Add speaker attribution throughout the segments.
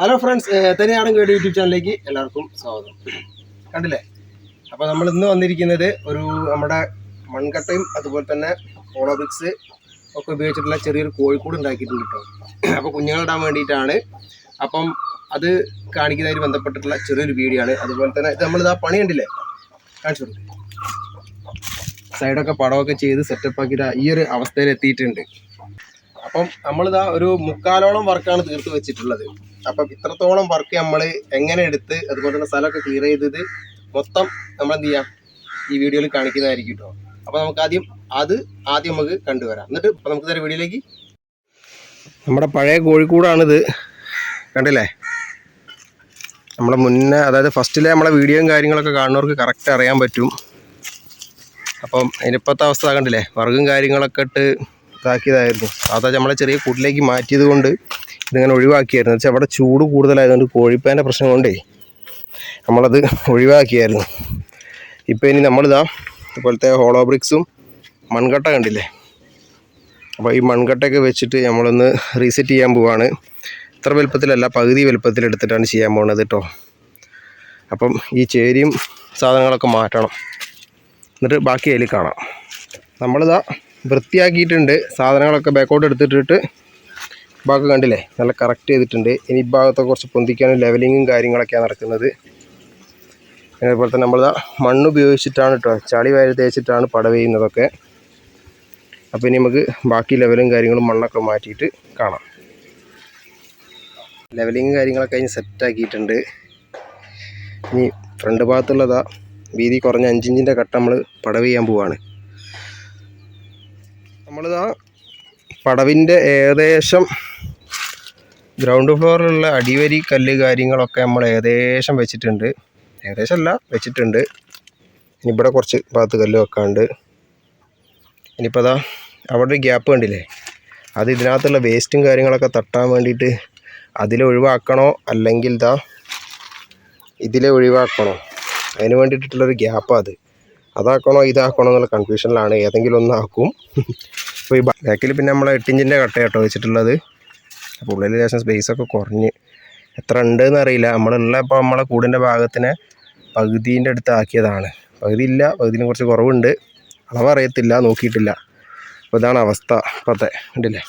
Speaker 1: Hello friends തനിയാടൻ കേട് YouTube ചാനലിലേക്ക് എല്ലാവർക്കും സ്വാഗതം. കണ്ടില്ലേ? അപ്പോൾ നമ്മൾ ഇന്ന് വന്നിരിക്കുന്നത് ഒരു നമ്മുടെ മൺകട്ടയും അതുപോലെ തന്നെ ഓളോബിക്സ് ഒക്കെ ഉപയോഗിച്ചിട്ടുള്ള ചെറിയൊരു കോഴിക്കൂട് ഉണ്ടാക്കിയിട്ടുണ്ട് കേട്ടോ അപ്പോൾ കുഞ്ഞുങ്ങളിടാൻ വേണ്ടിയിട്ടാണ്. അപ്പം അത് കാണിക്കുന്നതിന് ബന്ധപ്പെട്ടിട്ടുള്ള ചെറിയൊരു വീഡിയോ ആണ്. അതുപോലെ തന്നെ ഇത് നമ്മളിത് ആ പണി കണ്ടില്ലേ? കാണിച്ചു സൈഡൊക്കെ പടമൊക്കെ ചെയ്ത് സെറ്റപ്പ് ആക്കിയിട്ട് ഈ ഒരു അവസ്ഥയിൽ എത്തിയിട്ടുണ്ട് അപ്പം നമ്മളിതാ ഒരു മുക്കാലോളം വർക്കാണ് തീർത്ത് വെച്ചിട്ടുള്ളത്. അപ്പം ഇത്രത്തോളം വർക്ക് നമ്മൾ എങ്ങനെ എടുത്ത് അതുപോലെ തന്നെ സ്ഥലമൊക്കെ ക്ലിയർ ചെയ്തത് മൊത്തം നമ്മൾ എന്ത് ചെയ്യാം? ഈ വീഡിയോയിൽ കാണിക്കുന്നതായിരിക്കും കേട്ടോ അപ്പം നമുക്ക് ആദ്യം അത് ആദ്യം നമുക്ക് കണ്ടുവരാം. എന്നിട്ട് ഇപ്പം നമുക്ക് തരാം വീഡിയോയിലേക്ക് നമ്മുടെ പഴയ കോഴിക്കൂടാണിത്. കണ്ടില്ലേ? നമ്മളെ മുന്നേ അതായത് ഫസ്റ്റിലെ നമ്മളെ വീഡിയോയും കാര്യങ്ങളൊക്കെ കാണുന്നവർക്ക് കറക്റ്റ് അറിയാൻ പറ്റും. അപ്പം അതിനിപ്പോഴത്തെ അവസ്ഥ കണ്ടില്ലേ? വർഗും കാര്യങ്ങളൊക്കെ ഇട്ട് ഇതാക്കിയതായിരുന്നു. സാധാ നമ്മളെ ചെറിയ കൂട്ടിലേക്ക് മാറ്റിയത് കൊണ്ട് ഇതിങ്ങനെ ഒഴിവാക്കിയായിരുന്നു. വെച്ചാൽ അവിടെ ചൂട് കൂടുതലായതുകൊണ്ട് കോഴിപ്പേന്റെ പ്രശ്നം കൊണ്ടേ നമ്മളത് ഒഴിവാക്കിയായിരുന്നു. ഇപ്പോൾ ഇനി നമ്മളിതാ ഇതുപോലത്തെ ഹോളോ ബ്രിക്സും മൺകട്ട കണ്ടില്ലേ? അപ്പോൾ ഈ മൺകട്ടയൊക്കെ വെച്ചിട്ട് നമ്മളൊന്ന് റീസെറ്റ് ചെയ്യാൻ പോവാണ്. ഇത്ര വലുപ്പത്തിലല്ല പകുതി വലുപ്പത്തിലെടുത്തിട്ടാണ് ചെയ്യാൻ പോകുന്നത് കേട്ടോ അപ്പം ഈ ചേരിയും സാധനങ്ങളൊക്കെ മാറ്റണം. എന്നിട്ട് ബാക്കി അതിൽ കാണാം. നമ്മളിതാ വൃത്തിയാക്കിയിട്ടുണ്ട്. സാധനങ്ങളൊക്കെ ബാക്കോട്ട് എടുത്തിട്ടിട്ട് ഭാഗം കണ്ടില്ലേ? നല്ല കറക്റ്റ് ചെയ്തിട്ടുണ്ട്. ഇനി ഈ ഭാഗത്തെ കുറച്ച് പൊന്തിക്കാനും ലെവലിങ്ങും കാര്യങ്ങളൊക്കെയാണ് നടക്കുന്നത്. അതേപോലെ തന്നെ നമ്മളിതാ മണ്ണ് ഉപയോഗിച്ചിട്ടാണ് കേട്ടോ ചളി വയൽ തേച്ചിട്ടാണ് പടവ് ചെയ്യുന്നതൊക്കെ അപ്പോൾ ഇനി നമുക്ക് ബാക്കി ലെവലും കാര്യങ്ങളും മണ്ണൊക്കെ മാറ്റിയിട്ട് കാണാം. ലെവലിങ്ങും കാര്യങ്ങളൊക്കെ കഴിഞ്ഞ് സെറ്റാക്കിയിട്ടുണ്ട് ഇനി ഫ്രണ്ട് ഭാഗത്തുള്ളതാ വീതി കുറഞ്ഞ അഞ്ചിഞ്ചിന്റെ കട്ട നമ്മൾ പടവ് ചെയ്യാൻ പോവാണ്. നമ്മളിതാ പടവിന്റെ ഏകദേശം ഗ്രൗണ്ട് ഫ്ലോറിലുള്ള അടിവരി കല്ല് കാര്യങ്ങളൊക്കെ നമ്മൾ ഏകദേശം വെച്ചിട്ടുണ്ട്. ഏകദേശം അല്ല വെച്ചിട്ടുണ്ട്. ഇനി ഇവിടെ കുറച്ച് ഭാഗത്ത് കല്ല് വെക്കാണ്ട്. ഇനിയിപ്പോൾ അതാ അവിടെ ഒരു ഗ്യാപ്പ് കണ്ടില്ലേ? അത് ഇതിനകത്തുള്ള വേസ്റ്റും കാര്യങ്ങളൊക്കെ തട്ടാൻ വേണ്ടിയിട്ട് അതിൽ ഒഴിവാക്കണോ? അല്ലെങ്കിൽ ഇതാ ഇതിലെ ഒഴിവാക്കണോ? അതിന് വേണ്ടിയിട്ടുള്ളൊരു ഗ്യാപ്പാണ് അത്. അതാക്കണോ ഇതാക്കണോ എന്നുള്ള കൺഫ്യൂഷനിലാണ് ഏതെങ്കിലും ഒന്ന് ആക്കും. അപ്പോൾ ഈ ബാക്കിൽ പിന്നെ നമ്മൾ എട്ടിഞ്ചിന്റെ കട്ട കേട്ടോ വെച്ചിട്ടുള്ളത്. അപ്പോൾ ഉള്ളിൽ ലേശം സ്പേസൊക്കെ കുറഞ്ഞ്. എത്ര ഉണ്ടെന്ന് അറിയില്ല. നമ്മളുള്ള ഇപ്പോൾ നമ്മളെ കൂടിന്റെ ഭാഗത്തിനെ പകുതീന്റെ അടുത്ത് ആക്കിയതാണ്. പകുതി ഇല്ല പകുതിന് കുറച്ച് കുറവുണ്ട്. അളവ് അറിയത്തില്ല നോക്കിയിട്ടില്ല. അപ്പോൾ ഇതാണ് അവസ്ഥ ഇപ്പോഴത്തെ ഉണ്ടല്ലേ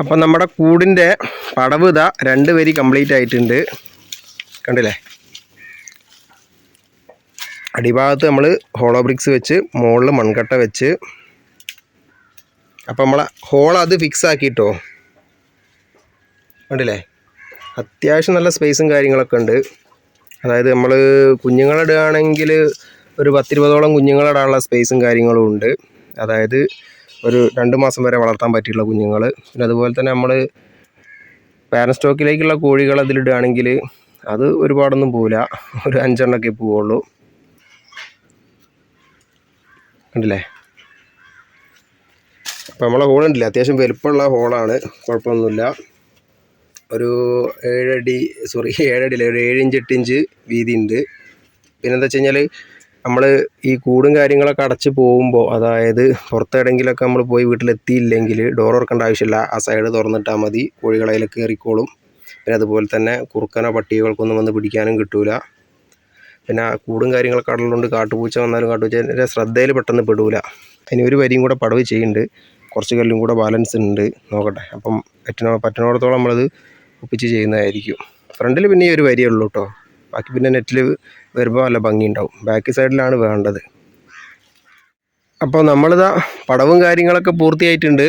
Speaker 1: അപ്പം നമ്മുടെ കൂടിന്റെ പടവ് ഇതാ രണ്ട് വരി കംപ്ലീറ്റ് ആയിട്ടുണ്ട്. കണ്ടില്ലേ? അടിഭാഗത്ത് നമ്മൾ ഹോളോ ബ്രിക്സ് വെച്ച് മുകളിൽ മൺകട്ട വെച്ച്. അപ്പോൾ നമ്മൾ ഹോൾ അത് ഫിക്സ് ആക്കിയിട്ടോ കണ്ടില്ലേ? അത്യാവശ്യം നല്ല സ്പേസും കാര്യങ്ങളൊക്കെ ഉണ്ട്. അതായത് നമ്മൾ കുഞ്ഞുങ്ങളിടുകയാണെങ്കിൽ ഒരു പത്തിരുപതോളം കുഞ്ഞുങ്ങളിടാനുള്ള സ്പേസും കാര്യങ്ങളും ഉണ്ട്. അതായത് ഒരു രണ്ട് മാസം വരെ വളർത്താൻ പറ്റിയുള്ള കുഞ്ഞുങ്ങൾ പിന്നെ അതുപോലെ തന്നെ നമ്മൾ പാരൻ സ്റ്റോക്കിലേക്കുള്ള കോഴികൾ അതിലിടുകയാണെങ്കിൽ അത് ഒരുപാടൊന്നും പോവില്ല. ഒരു അഞ്ചെണ്ണൊക്കെ പോവുള്ളൂ. കണ്ടില്ലേ? അപ്പോൾ നമ്മളെ ഹോളുണ്ടല്ലേ? അത്യാവശ്യം വലുപ്പമുള്ള ഹോളാണ്. കുഴപ്പമൊന്നുമില്ല. ഒരു ഏഴടി സോറി ഏഴടിയില്ല ഒരു ഏഴിഞ്ച് എട്ടിഞ്ച് വീതി ഉണ്ട് പിന്നെ എന്താ വെച്ച് കഴിഞ്ഞാൽ നമ്മൾ ഈ കൂടും കാര്യങ്ങളൊക്കെ അടച്ച് പോകുമ്പോൾ അതായത് പുറത്തെവിടെയെങ്കിലൊക്കെ നമ്മൾ പോയി വീട്ടിലെത്തിയില്ലെങ്കിൽ ഡോർ തുറക്കേണ്ട ആവശ്യമില്ല. ആ സൈഡ് തുറന്നിട്ടാൽ മതി. കോഴികളതിൽ കയറിക്കോളും. പിന്നെ അതുപോലെ തന്നെ കുറുക്കനോ പട്ടികൾക്കൊന്നും വന്ന് പിടിക്കാനും കിട്ടൂല. പിന്നെ കൂടും കാര്യങ്ങളൊക്കെ കടലുണ്ട് കാട്ടുപൂച്ച വന്നാലും കാട്ടുപൂച്ചേന്റെ ശ്രദ്ധയിൽ പെട്ടെന്ന് പെടൂല. അതിന് ഒരു വരിയും കൂടെ പടവ് ചെയ്യുന്നുണ്ട്. കുറച്ച് കല്ലും കൂടെ ബാലൻസ് ഉണ്ട്. നോക്കട്ടെ. അപ്പം പറ്റണ പറ്റണോടത്തോളം നമ്മളത് ഒപ്പിച്ച് ചെയ്യുന്നതായിരിക്കും. ഫ്രണ്ടിൽ പിന്നെ ഈ ഒരു വരിയേ ഉള്ളൂ കേട്ടോ ബാക്കി പിന്നെ നെറ്റിൽ വരുമ്പോൾ നല്ല ഭംഗി ഉണ്ടാവും. ബാക്ക് സൈഡിലാണ് വേണ്ടത്. അപ്പോൾ നമ്മളിതാ പടവും കാര്യങ്ങളൊക്കെ പൂർത്തിയായിട്ടുണ്ട്.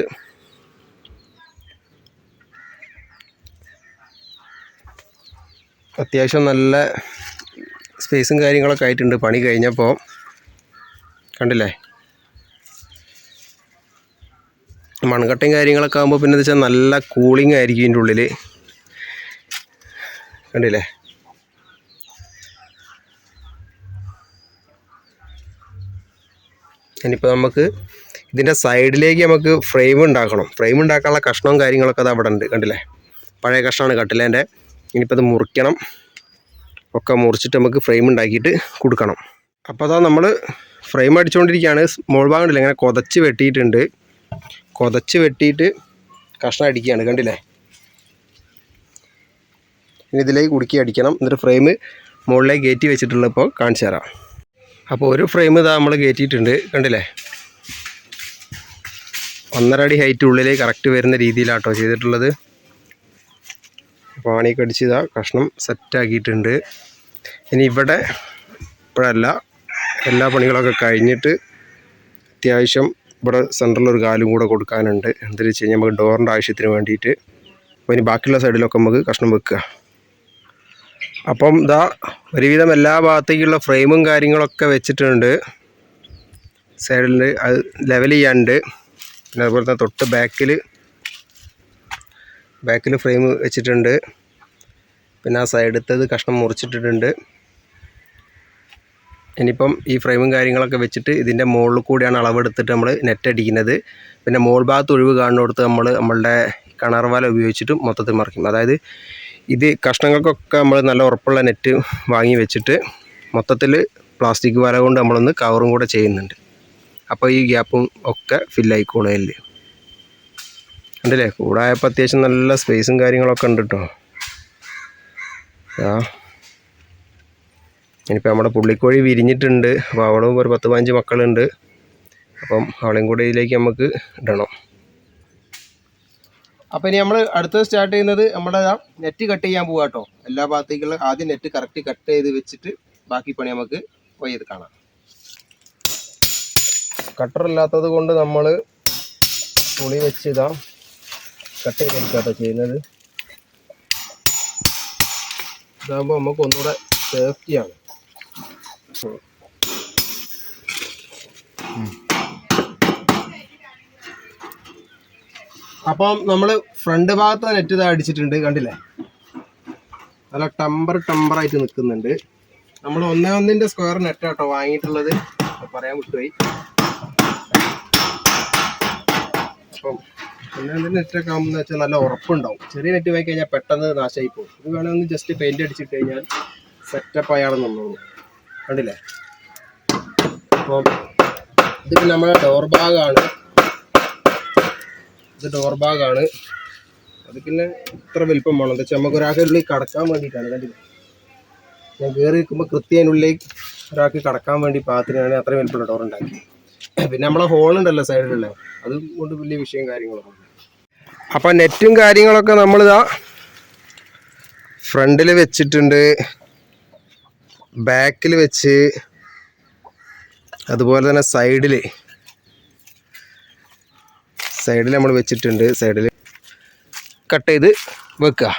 Speaker 1: അത്യാവശ്യം നല്ല സ്പേസും കാര്യങ്ങളൊക്കെ ആയിട്ടുണ്ട്. പണി കഴിഞ്ഞപ്പോൾ കണ്ടില്ലേ? മൺകട്ടയും കാര്യങ്ങളൊക്കെ ആകുമ്പോൾ പിന്നെ വെച്ചാൽ നല്ല കൂളിംഗ് ആയിരിക്കും ഇതിന്റെ ഉള്ളിൽ കണ്ടില്ലേ? ഇനിയിപ്പോൾ നമുക്ക് ഇതിന്റെ സൈഡിലേക്ക് നമുക്ക് ഫ്രെയിം ഉണ്ടാക്കണം. ഫ്രെയിം ഉണ്ടാക്കാനുള്ള കഷ്ണവും കാര്യങ്ങളൊക്കെ അത് അവിടെ ഉണ്ട് കണ്ടില്ലേ? പഴയ കഷ്ണമാണ് കട്ടിലേന്റെ ഇനിയിപ്പോൾ അത് മുറിക്കണം. ഒക്കെ മുറിച്ചിട്ട് നമുക്ക് ഫ്രെയിം ഉണ്ടാക്കിയിട്ട് കൊടുക്കണം. അപ്പോൾ അതാ നമ്മൾ ഫ്രെയിം അടിച്ചുകൊണ്ടിരിക്കുകയാണ് മോൾ ഭാഗം ഇങ്ങനെ കൊതച്ച് വെട്ടിയിട്ടുണ്ട്. കൊതച്ച് വെട്ടിയിട്ട് കഷ്ണം അടിക്കുകയാണ് കണ്ടില്ലേ? ഇനി ഇതിലേക്ക് കുടുക്കി അടിക്കണം. എന്നിട്ട് ഫ്രെയിം മുകളിലേക്ക് കയറ്റി വെച്ചിട്ടുള്ളപ്പോൾ കാണിച്ചു തരാം. അപ്പോൾ ഒരു ഫ്രെയിം ഇതാ നമ്മൾ കയറ്റിയിട്ടുണ്ട് കണ്ടില്ലേ? ഒന്നര അടി ഹൈറ്റ് ഉള്ളിലേക്ക് കറക്റ്റ് വരുന്ന രീതിയിലാട്ടോ ചെയ്തിട്ടുള്ളത്. പാണിയൊക്കെ കടിച്ച് ഇതാ കഷ്ണം സെറ്റാക്കിയിട്ടുണ്ട്. ഇനി ഇവിടെ ഇപ്പോഴല്ല എല്ലാ പണികളൊക്കെ കഴിഞ്ഞിട്ട് അത്യാവശ്യം ഇവിടെ സെന്ററിൽ ഒരു കാലും കൂടെ കൊടുക്കാനുണ്ട്. എന്തെന്ന് വെച്ച് കഴിഞ്ഞാൽ നമുക്ക് ഡോറിന്റെ ആവശ്യത്തിന് വേണ്ടിയിട്ട്. അപ്പോൾ ഇനി ബാക്കിയുള്ള സൈഡിലൊക്കെ നമുക്ക് കഷ്ണം വെക്കുക. അപ്പം ഇതാ ഒരുവിധം എല്ലാ ഭാഗത്തേക്കുള്ള ഫ്രെയിമും കാര്യങ്ങളൊക്കെ വെച്ചിട്ടുണ്ട്. സൈഡിൽ അത് ലെവൽ ചെയ്യാനുണ്ട്. പിന്നെ അതുപോലെ തന്നെ തൊട്ട് ബാക്കിൽ ബാക്കിൽ ഫ്രെയിം വെച്ചിട്ടുണ്ട്. പിന്നെ ആ സൈഡത്തത് കഷ്ണം മുറിച്ചിട്ടിട്ടുണ്ട്. ഇനിയിപ്പം ഈ ഫ്രെയിമും കാര്യങ്ങളൊക്കെ വെച്ചിട്ട് ഇതിന്റെ മുകളിൽ കൂടിയാണ് അളവെടുത്തിട്ട് നമ്മൾ നെറ്റ് അടിക്കുന്നത്. പിന്നെ മോൾ ഭാഗത്ത് ഒഴിവ് കാണുന്നിടത്ത് നമ്മൾ നമ്മളുടെ കിണർ വല ഉപയോഗിച്ചിട്ട് മൊത്തത്തിൽ മറിക്കും. അതായത് ഇത് കഷ്ണങ്ങൾക്കൊക്കെ നമ്മൾ നല്ല ഉറപ്പുള്ള നെറ്റ് വാങ്ങി വെച്ചിട്ട് മൊത്തത്തിൽ പ്ലാസ്റ്റിക് വല കൊണ്ട് നമ്മളൊന്ന് കവറും കൂടെ ചെയ്യുന്നുണ്ട്. അപ്പോൾ ഈ ഗ്യാപ്പും ഒക്കെ ഫില്ലായിക്കോളും ഉണ്ടല്ലേ കൂടായപ്പോൾ അത്യാവശ്യം നല്ല സ്പേസും കാര്യങ്ങളൊക്കെ ഉണ്ട് കേട്ടോ ആ. ഇനിയിപ്പോൾ നമ്മുടെ പുള്ളിക്കോഴി വിരിഞ്ഞിട്ടുണ്ട്. അപ്പോൾ അവളും ഒരു പത്ത് പതിനഞ്ച് മക്കളുണ്ട്. അപ്പം അവളെയും കൂടെ ഇതിലേക്ക് നമുക്ക് ഇടണം. അപ്പം ഇനി നമ്മൾ അടുത്തത് സ്റ്റാർട്ട് ചെയ്യുന്നത് നമ്മുടെ നെറ്റ് കട്ട് ചെയ്യാൻ പോകാം കേട്ടോ എല്ലാ ഭാഗത്തേക്കുള്ള ആദ്യം നെറ്റ് കറക്റ്റ് കട്ട് ചെയ്ത് വെച്ചിട്ട് ബാക്കി പണി നമുക്ക് പോയി കാണാം. കട്ടർ ഇല്ലാത്തത് കൊണ്ട് നമ്മൾ പുളി വെച്ച് ഇതാ കട്ട് ചെയ്തെടുക്കാട്ടോ ചെയ്യുന്നത്. ഇതാകുമ്പോൾ നമുക്ക് ഒന്നുകൂടെ സേഫ്റ്റിയാണ് അപ്പം നമ്മൾ ഫ്രണ്ട് ഭാഗത്ത് നെറ്റ് ഇതാ അടിച്ചിട്ടുണ്ട് കണ്ടില്ലേ? നല്ല ടമ്പർ ടമ്പറായിട്ട് നിൽക്കുന്നുണ്ട്. നമ്മൾ ഒന്നേ ഒന്നിന്റെ സ്ക്വയർ നെറ്റ് കേട്ടോ വാങ്ങിയിട്ടുള്ളത്. പറയാൻ വിട്ടുപോയി. അപ്പം ഒന്നേ നെറ്റ് നെറ്റൊക്കെ ആകുമ്പോൾ വെച്ചാൽ നല്ല ഉറപ്പുണ്ടാവും. ചെറിയ നെറ്റ് പോയി കഴിഞ്ഞാൽ പെട്ടെന്ന് നാശമായി പോകും. ഇത് വേണമെങ്കിൽ ജസ്റ്റ് പെയിന്റ് അടിച്ചിട്ട് കഴിഞ്ഞാൽ സെറ്റപ്പ് അയാൾ നിന്നോളൂ കണ്ടില്ലേ? അപ്പോൾ ഇത് പിന്നെ നമ്മുടെ ഡോർ ബാഗാണ് ഇത് ഡോർ ബാഗാണ് അത് പിന്നെ ഇത്ര വലിപ്പം വേണം എന്താ വെച്ചാൽ നമുക്ക് ഒരാൾക്കുള്ളിൽ കടക്കാൻ വേണ്ടിയിട്ടാണ്. കണ്ടില്ലേ? ഞാൻ കയറി നിൽക്കുമ്പോൾ കൃത്യം അതിനുള്ളിലേക്ക് ഒരാൾക്ക് കടക്കാൻ വേണ്ടി പാകത്തിനാണ് അത്രയും വലിപ്പമുള്ള ഡോർ ഉണ്ടാക്കി പിന്നെ നമ്മളെ ഹോളുണ്ടല്ലോ സൈഡിലുള്ള അതും കൊണ്ട് വലിയ വിഷയം കാര്യങ്ങളൊക്കെ അപ്പം നെറ്റും കാര്യങ്ങളൊക്കെ നമ്മളിതാ ഫ്രണ്ടിൽ വെച്ചിട്ടുണ്ട്. ബാക്കിൽ വെച്ച് അതുപോലെ തന്നെ സൈഡിൽ സൈഡിൽ നമ്മൾ വെച്ചിട്ടുണ്ട്. സൈഡിൽ കട്ട് ചെയ്ത് വെക്കുക.